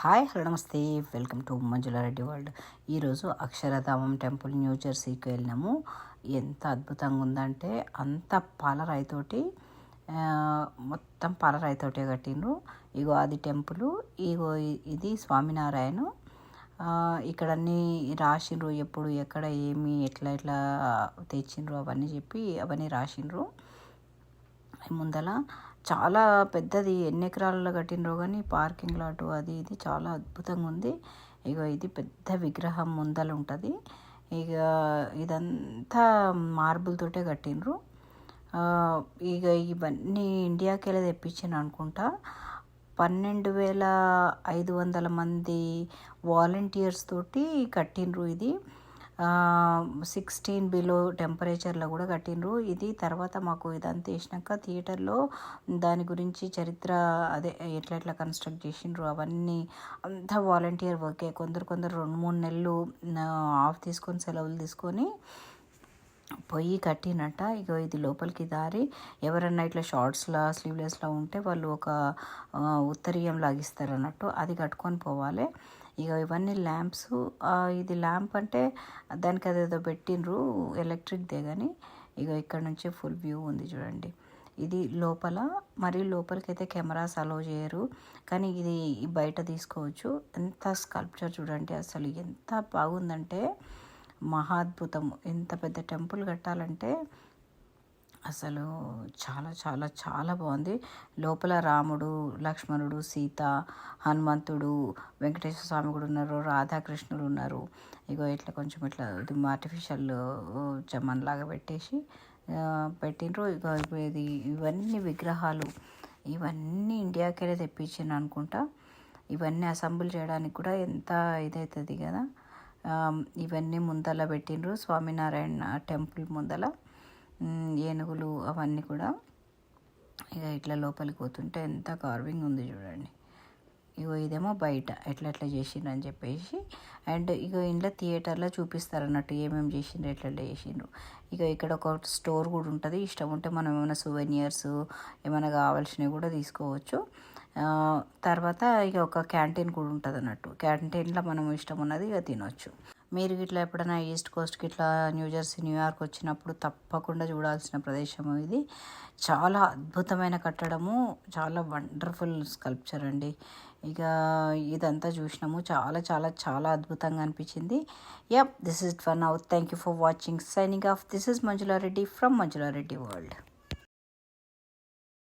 Hi hello నమస్తే. Welcome to Manjula Reddy world. ఈరోజు Akshardham temple new జెర్సీకి వెళ్ళినాము. ఎంత అద్భుతంగా ఉందంటే అంత పాలరాయితోటి మొత్తం పాలరాయితోటే కట్టిండ్రు. ఇగో అది టెంపుల్ ఇగో ఇది స్వామినారాయణ. ఇక్కడన్నీ ఇక్కడ అన్నీ రాసిండ్రు ఎప్పుడు ఎక్కడ ఏమి ఎట్లా ఎట్లా తెచ్చిండ్రు అవన్నీ చెప్పి అవన్నీ రాసిండ్రు. ముందల చాలా పెద్దది. ఎన్ని ఎకరాలలో కట్టినరో కానీ పార్కింగ్ లాటు అది ఇది చాలా అద్భుతంగా ఉంది. ఇక ఇది పెద్ద విగ్రహం ముందల ఉంటుంది. ఇక ఇదంతా మార్బుల్ తోటే కట్టినరు ఇక ఇవన్నీ ఇండియాకి వెళ్ళి తెప్పించాను అనుకుంటా. పన్నెండు వేల ఐదు వందల మంది వాలంటీర్స్ తోటి కట్టినరు ఇది. సిక్స్టీన్ బిలో టెంపరేచర్లో కూడా కట్టినరు ఇది తర్వాత మాకు ఇదంతా వేసినాక థియేటర్లో దాని గురించి చరిత్ర అదే ఎట్లా ఎట్లా కన్స్ట్రక్ట్ చేసిండ్రు అవన్నీ అంతా వాలంటీర్ వర్కే కొందరు కొందరు రెండు మూడు నెలలు ఆఫ్ తీసుకొని సెలవులు తీసుకొని పొయ్యి కట్టినట్ట ఇక ఇది లోపలికి దారి. ఎవరన్నా ఇట్లా షార్ట్స్లా స్లీవ్లెస్లా ఉంటే వాళ్ళు ఒక ఉత్తరీయం లాగిస్తారు అన్నట్టు అది కట్టుకొని పోవాలి. ఇక ఇవన్నీ ల్యాంప్స్. ఇది ల్యాంప్ అంటే దానికి అదేదో పెట్టిండ్రు ఎలక్ట్రిక్దే కానీ ఇక ఇక్కడ నుంచి ఫుల్ వ్యూ ఉంది చూడండి. ఇది లోపల మరి లోపలికి అయితే కెమెరాస్ అలో చేయరు. కానీ ఇది బయట తీసుకోవచ్చు. ఎంత స్కల్ప్చర్ చూడండి అసలు. ఎంత బాగుందంటే మహాద్భుతం ఎంత పెద్ద టెంపుల్ కట్టాలంటే అసలు చాలా చాలా చాలా బాగుంది. లోపల రాముడు లక్ష్మణుడు సీత హనుమంతుడు వెంకటేశ్వర స్వామి కూడా ఉన్నారు రాధాకృష్ణుడు ఉన్నారు. ఇగో ఇట్లా కొంచెం ఇట్లా ఇది ఆర్టిఫిషియల్ జమన్ లాగా పెట్టేసి పెట్టినరు పెట్టిండ్రు. ఇగో ఇది ఇవన్నీ విగ్రహాలు ఇవన్నీ ఇండియాకి తెప్పించాను అనుకుంటా. ఇవన్నీ అసెంబుల్ చేయడానికి కూడా ఎంత ఇదవుతుంది కదా. ఇవన్నీ ముందల పెట్టిండ్రు. స్వామినారాయణ టెంపుల్ ముందల. ఏనుగులు అవన్నీ కూడా ఇక ఇట్లా లోపలికి పోతుంటే ఎంత కార్వింగ్ ఉంది చూడండి. ఇగో ఇదేమో బయట ఎట్లా ఎట్లా చేసిండ్రు అని చెప్పేసి. అండ్ ఇక ఇంట్లో థియేటర్లో చూపిస్తారు అన్నట్టు ఏమేమి చేసిండ్రు ఎట్లా చేసిండ్రు. ఇక ఇక్కడ ఒక స్టోర్ కూడా ఉంటుంది. ఇష్టం ఉంటే మనం ఏమైనా సువెనియర్స్ ఏమైనా కావాల్సినవి కూడా తీసుకోవచ్చు. తర్వాత ఇక ఒక క్యాంటీన్ కూడా ఉంటుంది అన్నట్టు క్యాంటీన్లో మనం ఇష్టం ఉన్నది ఇక తినొచ్చు. మీరు ఇట్లా ఎప్పుడైనా ఈస్ట్ కోస్ట్కి ఇట్లా న్యూజెర్సీ న్యూయార్క్ వచ్చినప్పుడు తప్పకుండా చూడాల్సిన ప్రదేశము ఇది. చాలా అద్భుతమైన కట్టడము చాలా వండర్ఫుల్ స్కల్ప్చర్ అండి. ఇక ఇదంతా చూసినాము. చాలా చాలా చాలా అద్భుతంగా అనిపించింది. Yup this is for now thank you for watching signing off this is Manjula Reddy from Manjula Reddy world